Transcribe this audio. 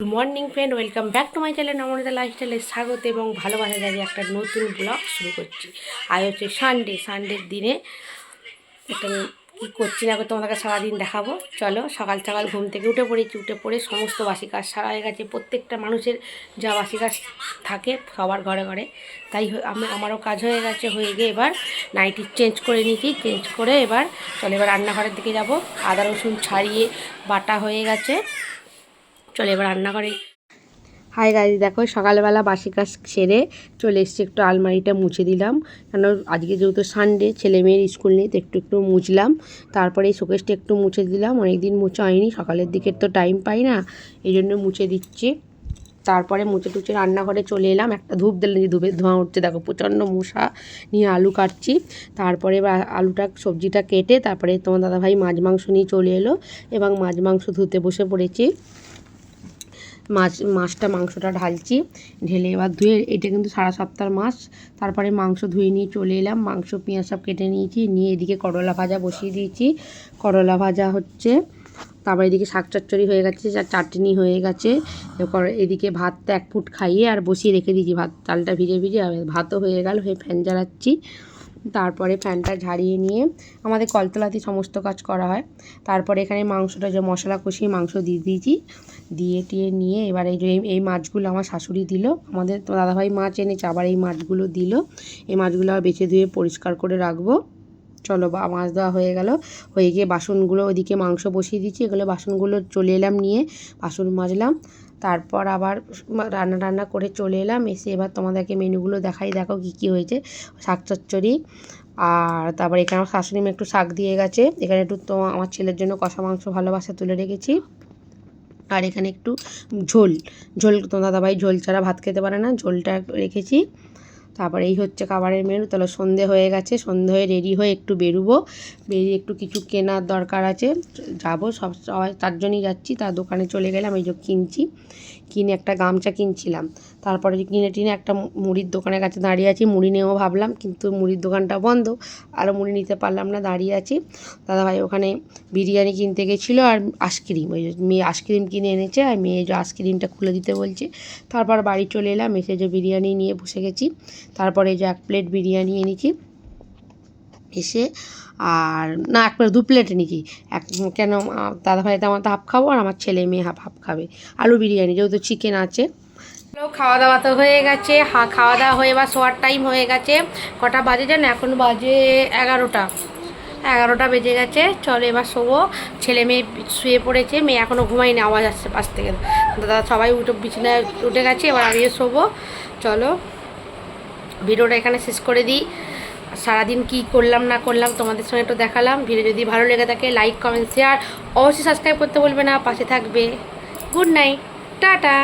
Good morning friend welcome back to my channel Namanita লাইফস্টাইলে স্বাগত এবং ভালোবাসা জানিয়ে একটা নতুন ব্লগ শুরু করছি। আজ হচ্ছে সানডে সানডের দিনে একটা কী করছি না তোমাদেরকে সারাদিন দেখাবো। চলো, সকাল সকাল ঘুম থেকে উঠে পড়েছি, উঠে পড়ে সমস্ত বাসি কাজ সারা হয়ে গেছে। প্রত্যেকটা মানুষের যা বাসি কাজ থাকে সবার ঘরে ঘরে। তাই আমি আমারও কাজ হয়ে গেছে, হয়ে গিয়ে এবার নাইটি চেঞ্জ করে নিয়েছি চেঞ্জ করে এবার চলো এবার রান্নাঘরের দিকে যাব। আদা রসুন ছাড়িয়ে বাটা হয়ে গেছে। চলো এবার রান্নাঘরে হাই গাইজ দেখো সকালবেলা বাসি কাজ সেরে চলে এসছি একটু আলমারিটা মুছে দিলাম। কেন আজকে যেহেতু সানডে ছেলে মেয়ের স্কুল নেই, তো একটু একটু মুছলাম। তারপরে এই শোকেসটা একটু মুছে দিলাম, অনেকদিন মুছে হয়নি, সকালের দিকে তো টাইম পাই না, এই জন্য মুছে দিচ্ছি। তারপরে মুছে টুচে রান্নাঘরে চলে এলাম, একটা ধূপ দিলে ধূপের ধোঁয়া উঠছে, দেখো প্রচণ্ড মশা নিয়ে আলু কাটছি। তারপরে আলুটা, সবজিটা কেটে তারপরে তোমার দাদাভাই মাছ মাংস নিয়ে চলে এলো এবং মাছ মাংস ধুতে বসে পড়েছি। মাছ, মাছটা, মাংসটা ঢালছি, ঢেলে এবার ধুয়ে, এটা কিন্তু সারা সপ্তাহের মাছ। তারপরে মাংস ধুয়ে নিয়ে চলে এলাম। মাংস, পেঁয়াজ সব কেটে নিয়েছি, নিয়ে এদিকে করলা ভাজা বসিয়ে দিয়েছি। করলা ভাজা হচ্ছে, তারপর এদিকে শাক চচ্চড়ি হয়ে গেছে, যা চাটনি হয়ে গেছে। এরপর এদিকে ভাতটা এক ফুট খাইয়ে আর বসিয়ে রেখে দিয়েছি। ভাত চালটা ভিজে ভিজে ভাতও হয়ে গেল, হয়ে ফ্যান জ্বালাচ্ছি। তারপরে ফ্যানটা ঝাড়িয়ে নিয়ে আমাদের কলতলাতেই সমস্ত কাজ করা হয়। তারপরে এখানে মাংসটা, যে মশলা কষিয়ে মাংস দিয়ে দিয়েছি, দিয়ে টিয়ে নিয়ে এবার এই যে এই- মাছগুলো আমার শাশুড়ি দিল। আমাদের দাদাভাই মাছ এনেছে, আবার এই মাছগুলো দিল। এই মাছগুলো আবার বেছে ধুয়ে পরিষ্কার করে রাখব। চলো বা, মাছ দেওয়া হয়ে গেল। হয়ে গিয়ে বাসনগুলো ওদিকে মাংস বসিয়ে দিচ্ছি এগুলো বাসনগুলো চলে এলাম নিয়ে বাসন মাজলাম। তারপর আবার রান্না টান্না করে চলে এলাম। এসে এবার তোমাদেরকে মেনুগুলো দেখাই, দেখো কী কী হয়েছে। শাক চচ্চড়ি আর তারপর এখানে আমার শাশুড়ি একটু শাক দিয়ে গেছে। এখানে একটু তো আমার ছেলের জন্য কষা মাংস ভালোবাসা তুলে রেখেছি। আর এখানে একটু ঝোল ঝোল তোমার দাদাভাই ঝোল ছাড়া ভাত খেতে পারে না। ঝোলটা রেখেছি। তারপরে এই হচ্ছে খাবারের মেনু তাহলে সন্ধে হয়ে গেছে, সন্ধে হয়ে রেডি হয়ে একটু বেরোবো। বেরিয়ে একটু কিছু কেনার দরকার আছে, যাব, সব সবাই চারজনই যাচ্ছি, তার দোকানে চলে গেলাম, এই যে কিনছি। কিনে একটা গামছা কিনছিলাম। তারপরে কিনে টিনে একটা মুড়ির দোকানের কাছে দাঁড়িয়ে আছি, মুড়ি নেব ভাবলাম, কিন্তু মুড়ির দোকানটা বন্ধ, আর মুড়ি নিতে পারলাম না, দাঁড়িয়ে আছি। দাদাভাই ওখানে বিরিয়ানি কিনতে গেছিল আর আইসক্রিম, ওই মেয়ে আইসক্রিম কিনে এনেছে, আর মেয়ে যে আইসক্রিমটা খুলে দিতে বলছে। তারপর বাড়ি চলে এলাম, এসে যে বিরিয়ানি নিয়ে বসে গেছি। তারপরে যে এক প্লেট বিরিয়ানি এনেছি। এসে আর না এক প্লেট দু প্লেট এনেছি। এক কেন আহ, দাদাভাই তো আমার তো হাফ খাব আর আমার ছেলে মেয়ে হাফ হাফ খাবে। আলু বিরিয়ানি যেহেতু চিকেন আছে। খাওয়া দাওয়া তো হয়ে গেছে। হা খাওয়া দাওয়া হয়ে বা শোয়ার টাইম হয়ে গেছে। কটা বাজে জানো? এখন বাজে এগারোটা। এগারোটা বেজে গেছে। চলো এবার শোবো। ছেলে মেয়ে শুয়ে পড়েছে। মেয়ে এখনও ঘুমায়নি আওয়াজ আসছে পাশ থেকে। দাদা সবাই উঠে বিছানায় উঠে গেছে এবার আমিও শোবো। চলো। ভিডিওটা এখানে শেষ করে দিই। সারাদিন কি করলাম, না করলাম তোমাদের সঙ্গে একটু দেখালাম। ভিডিও যদি ভালো লেগে থাকে লাইক কমেন্ট শেয়ার অবশ্যই সাবস্ক্রাইব করতে বলবে না। পাশে থাকবে। Good night tata